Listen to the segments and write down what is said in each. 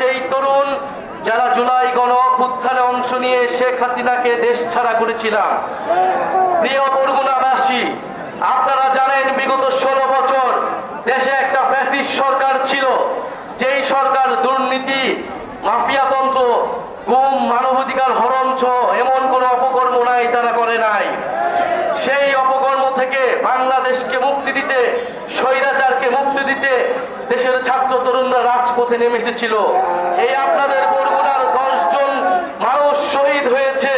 সেই তরুণ যারা জুলাই গণ অভ্যুত্থানে অংশ নিয়ে শেখ হাসিনাকে দেশ ছাড়া করেছিলাম। প্রিয় বরগুনাবাসী, আপনারা জানেন বিগত ষোলো বছর দেশে একটা ফ্যাসিস সরকার ছিল, যেই সরকার দুর্নীতি মাফিয়াতন্ত্র গুম, মানবাধিকার হরণ সহ এমন কোনো অপকর্ম নাই তারা করে নাই সেই অপকর্ম থেকে বাংলাদেশকে মুক্তি দিতে, স্বৈরাচারকে মুক্তি দিতে দেশের ছাত্র তরুণরা রাজপথে নেমে এসেছিল। এই আপনাদের বরগুনার দশজন মানুষ শহীদ হয়েছে।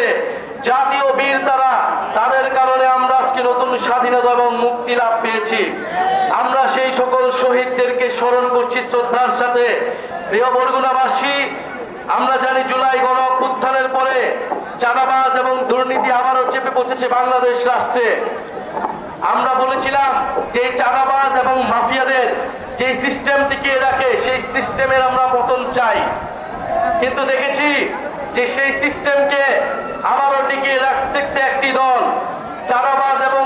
জাতীয় বীর তারা, তাদের কারণে আমরা আজকে নতুন স্বাধীনতা এবং মুক্তি লাভ পেয়েছি। আমরা সেই সকল শহীদদেরকে স্মরণ করছি শ্রদ্ধার সাথে। প্রিয় বরগুনাবাসী, আমরা জানি জুলাই গণ অভ্যুত্থানের পরে চাঁদাবাজ এবং দুর্নীতি আবারও চেপে বসেছে বাংলাদেশ রাষ্ট্রে। আমরা বলেছিলাম যে চাঁদাবাজ এবং মাফিয়াদের যে সিস্টেম টিকিয়ে রাখে, সেই সিস্টেমের আমরা পতন চাই। কিন্তু দেখেছি যে সেই সিস্টেমকে আবারও টিকিয়ে রাখছে একটি দল। চাঁদাবাজ এবং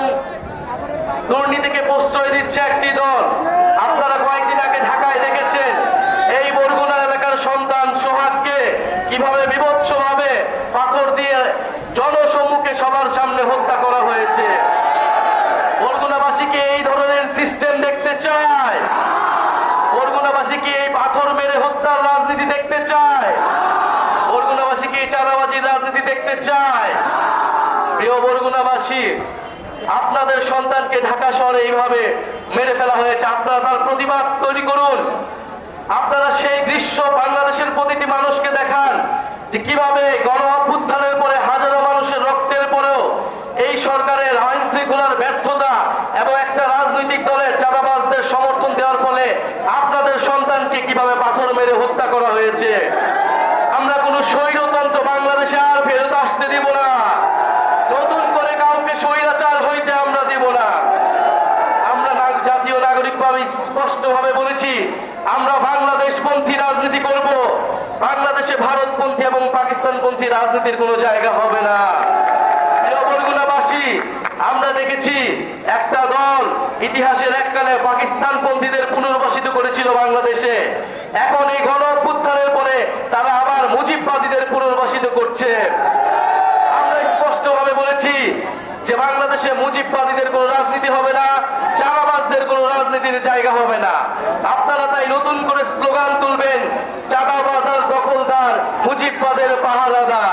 দুর্নীতিকে প্রশ্রয় দিচ্ছে একটি দল। আপনারা কয়েকদিন আগে ঢাকায় দেখেছেন, এই বরগুনা এলাকার সন্তান সোহাগকে কীভাবে বিভৎস ভাবে পাথর দিয়ে জনসম্মুখে সবার সামনে হত্যা করা হয়েছে। বরগুনাবাসী কি এই ধরনের সিস্টেম দেখতে চায়। বরগুনাবাসী কি এই পাথর মেরে হত্যার রাজনীতি দেখতে চায়। বরগুনাবাসী কি এই চাঁদাবাজির রাজনীতি দেখতে চায়। প্রিয় বরগুনাবাসী, আপনাদের সন্তানকে ঢাকা শহরে এইভাবে মেরে ফেলা হয়েছে, আপনারা তার প্রতিবাদ তৈরি করুন। আপনারা সেই দৃশ্য বাংলাদেশের প্রতিটি মানুষকে দেখান যে কীভাবে গণ অভ্যুত্থানের পরে হাজারো মানুষের রক্তের পরেও এই সরকারের আইন শৃঙ্খলার ব্যর্থতা এবং একটা রাজনৈতিক দলের চাঁদাবাজদের সমর্থন দেওয়ার ফলে আপনাদের সন্তানকে কীভাবে পাথর মেরে হত্যা করা হয়েছে? আমরা কোনো স্বৈরতন্ত্র বাংলাদেশে আর ফেরত আসতে দিব না। নতুন করে কাউকে স্বৈরাচার হইতে আমরা দিব না। আমরা জাতীয় স্পষ্টভাবে বলেছি, আমরা বাংলাদেশপন্থী রাজনীতি করব। বাংলাদেশে ভারতপন্থী এবং পাকিস্তানপন্থী রাজনীতির কোনো জায়গা হবে না। আমরা দেখেছি একটা দল ইতিহাসের এককালে পাকিস্তান পন্থীদের পুনর্বাসিত করেছিল বাংলাদেশে। এখন এই গণ অভ্যুত্থানের পরে তারা আবার মুজিববাদীদের পুনর্বাসিত করছে। আমরা স্পষ্টভাবে বলেছি যে বাংলাদেশে মুজিববাদীদের কোনো রাজনীতি হবে না চাবাবাজদের কোনো রাজনীতির জায়গা হবে না। আপনারা তাই নতুন করে স্লোগান তুলবেন চাবাবাজার দখলদার মুজিববাদের পাহারাদার।